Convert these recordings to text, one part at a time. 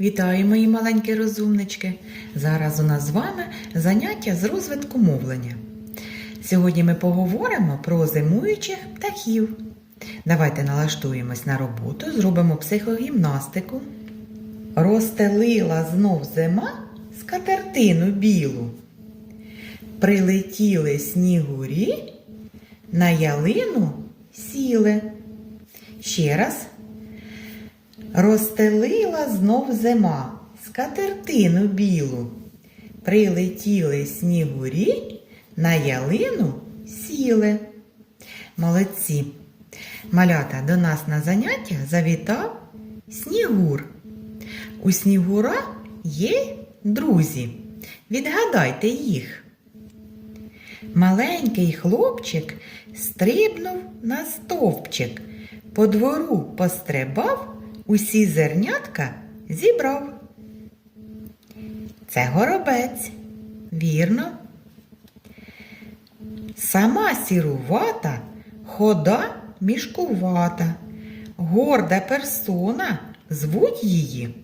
Вітаю, мої маленькі розумнички! Зараз у нас з вами заняття з розвитку мовлення. Сьогодні ми поговоримо про зимуючих птахів. Давайте налаштуємось на роботу, зробимо психогімнастику. Розстелила знов зима скатертину білу. Прилетіли снігурі, на ялину сіли. Ще раз. Розстелила знов зима скатертину білу. Прилетіли снігурі, на ялину сіли. Молодці. Малята до нас на заняття завітав снігур. У снігура є друзі. Відгадайте їх. Маленький хлопчик стрибнув на стовпчик, по двору пострибав, усі зернятка зібрав. Це горобець, вірно. Сама сірувата, хода мішкувата, горда персона, звуть її.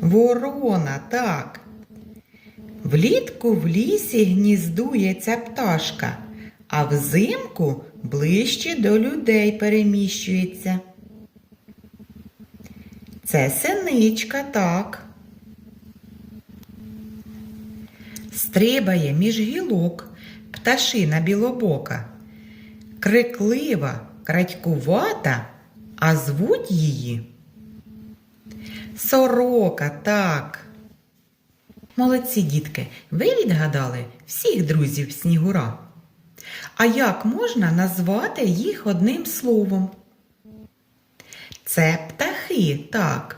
Ворона, так. Влітку в лісі гніздує ця пташка, а взимку ближче до людей переміщується. Це синичка, так. Стрибає між гілок пташина білобока, криклива, крадькувата, а звуть її. Сорока, так. Молодці дітки, ви відгадали всіх друзів Снігура. А як можна назвати їх одним словом? Це птахи, так.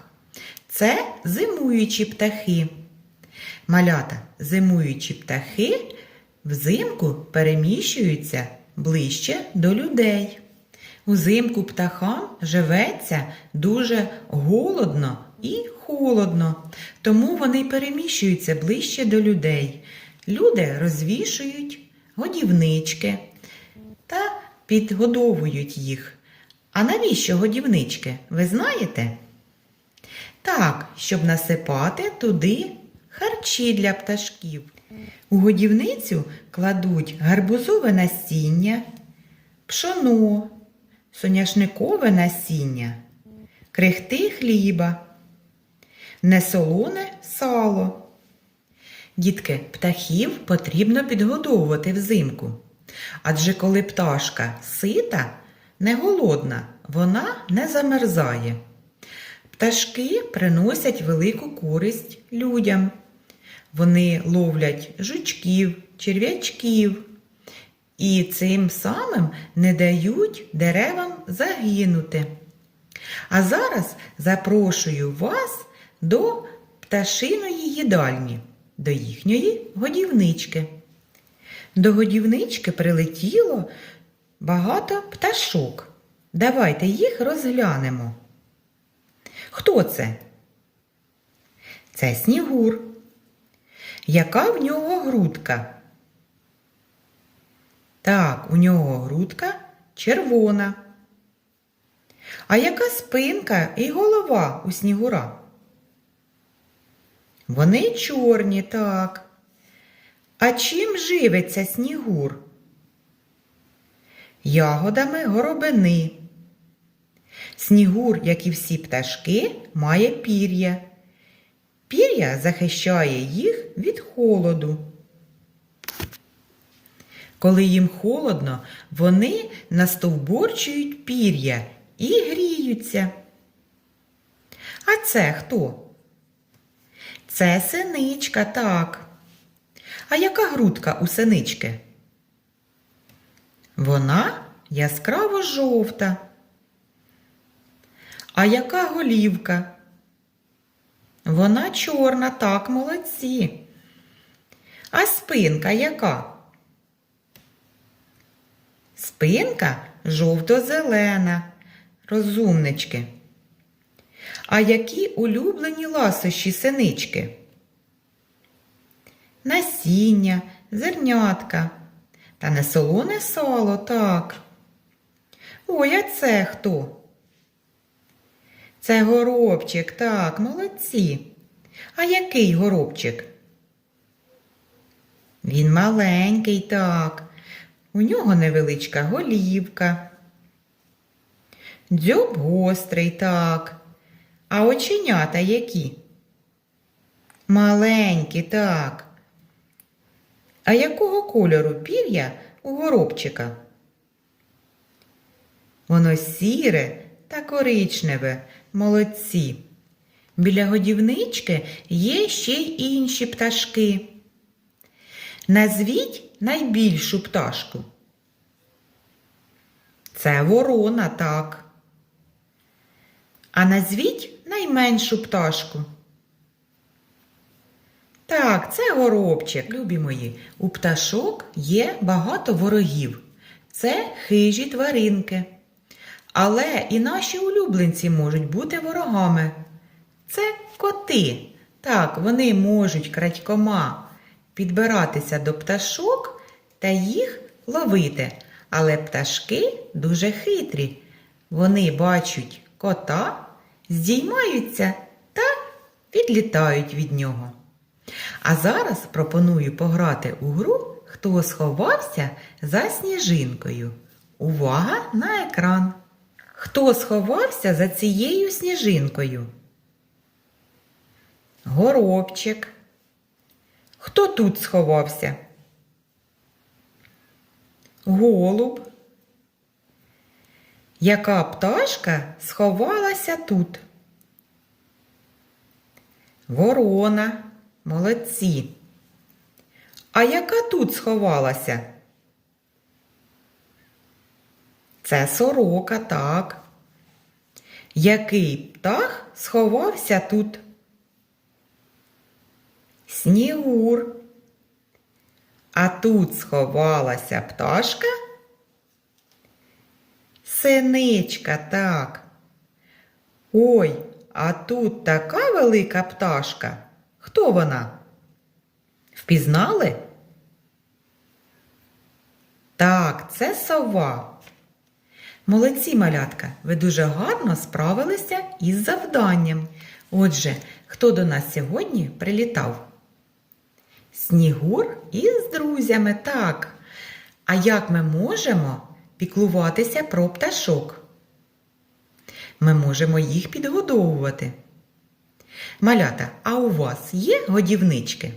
Це зимуючі птахи. Малята, зимуючі птахи взимку переміщуються ближче до людей. Узимку птахам живеться дуже голодно і холодно, тому вони переміщуються ближче до людей. Люди розвішують годівнички та підгодовують їх. А навіщо годівнички? Ви знаєте? Так, щоб насипати туди харчі для пташків. У годівницю кладуть гарбузове насіння, пшоно, соняшникове насіння, крихти хліба, несолоне сало. Дітки, птахів потрібно підгодовувати взимку. Адже коли пташка сита, не голодна, вона не замерзає. Пташки приносять велику користь людям. Вони ловлять жучків, черв'ячків і цим самим не дають деревам загинути. А зараз запрошую вас до пташиної їдальні, до їхньої годівнички. До годівнички прилетіло багато пташок. Давайте їх розглянемо. Хто це? Це снігур. Яка в нього грудка? Так, у нього грудка червона. А яка спинка і голова у снігура? Вони чорні, так. А чим живиться снігур? Ягодами горобини. Снігур, як і всі пташки, має пір'я. Пір'я захищає їх від холоду. Коли їм холодно, вони настовборчують пір'я і гріються. А це хто? Це синичка, так. А яка грудка у синички? Вона яскраво жовта. А яка голівка? Вона чорна, так, молодці. А спинка яка? Спинка жовто-зелена, розумнички. А які улюблені ласощі синички? Насіння, зернятка та несолоне сало, так. Ой, а це хто? Це горобчик, так, молодці. А який горобчик? Він маленький, так. У нього невеличка голівка. Дзьоб гострий, так. А оченята які? Маленькі, так. А якого кольору пір'я у горобчика? Воно сіре та коричневе, молодці. Біля годівнички є ще й інші пташки. Назвіть найбільшу пташку. Це ворона, так. А назвіть найменшу пташку. Так, це горобчик, любі мої. У пташок є багато ворогів. Це хижі тваринки. Але і наші улюбленці можуть бути ворогами. Це коти. Так, вони можуть крадькома підбиратися до пташок та їх ловити. Але пташки дуже хитрі. Вони бачать кота, здіймаються та відлітають від нього. А зараз пропоную пограти у гру, хто сховався за сніжинкою. Увага на екран! Хто сховався за цією сніжинкою? Горобчик. Хто тут сховався? Голуб. Яка пташка сховалася тут? Ворона. Молодці. А яка тут сховалася? Це сорока, так. Який птах сховався тут? Снігур. А тут сховалася пташка? Синичка, так. Ой, а тут така велика пташка. Хто вона? Впізнали? Так, це сова. Молодці, малятка, ви дуже гарно справилися із завданням. Отже, хто до нас сьогодні прилітав? Снігур із друзями, так. А як ми можемо піклуватися про пташок? Ми можемо їх підгодовувати. Малята, а у вас є годівнички?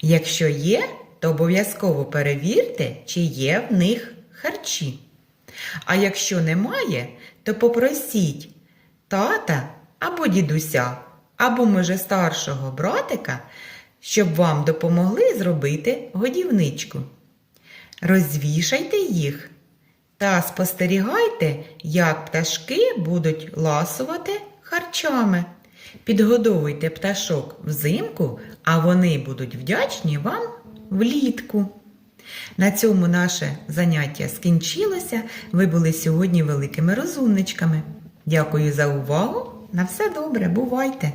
Якщо є, то обов'язково перевірте, чи є в них харчі. А якщо немає, то попросіть тата або дідуся, або, може, старшого братика, щоб вам допомогли зробити годівничку. Розвішайте їх та спостерігайте, як пташки будуть ласувати харчами. Підгодовуйте пташок взимку, а вони будуть вдячні вам влітку. На цьому наше заняття скінчилося. Ви були сьогодні великими розумничками. Дякую за увагу. На все добре, бувайте!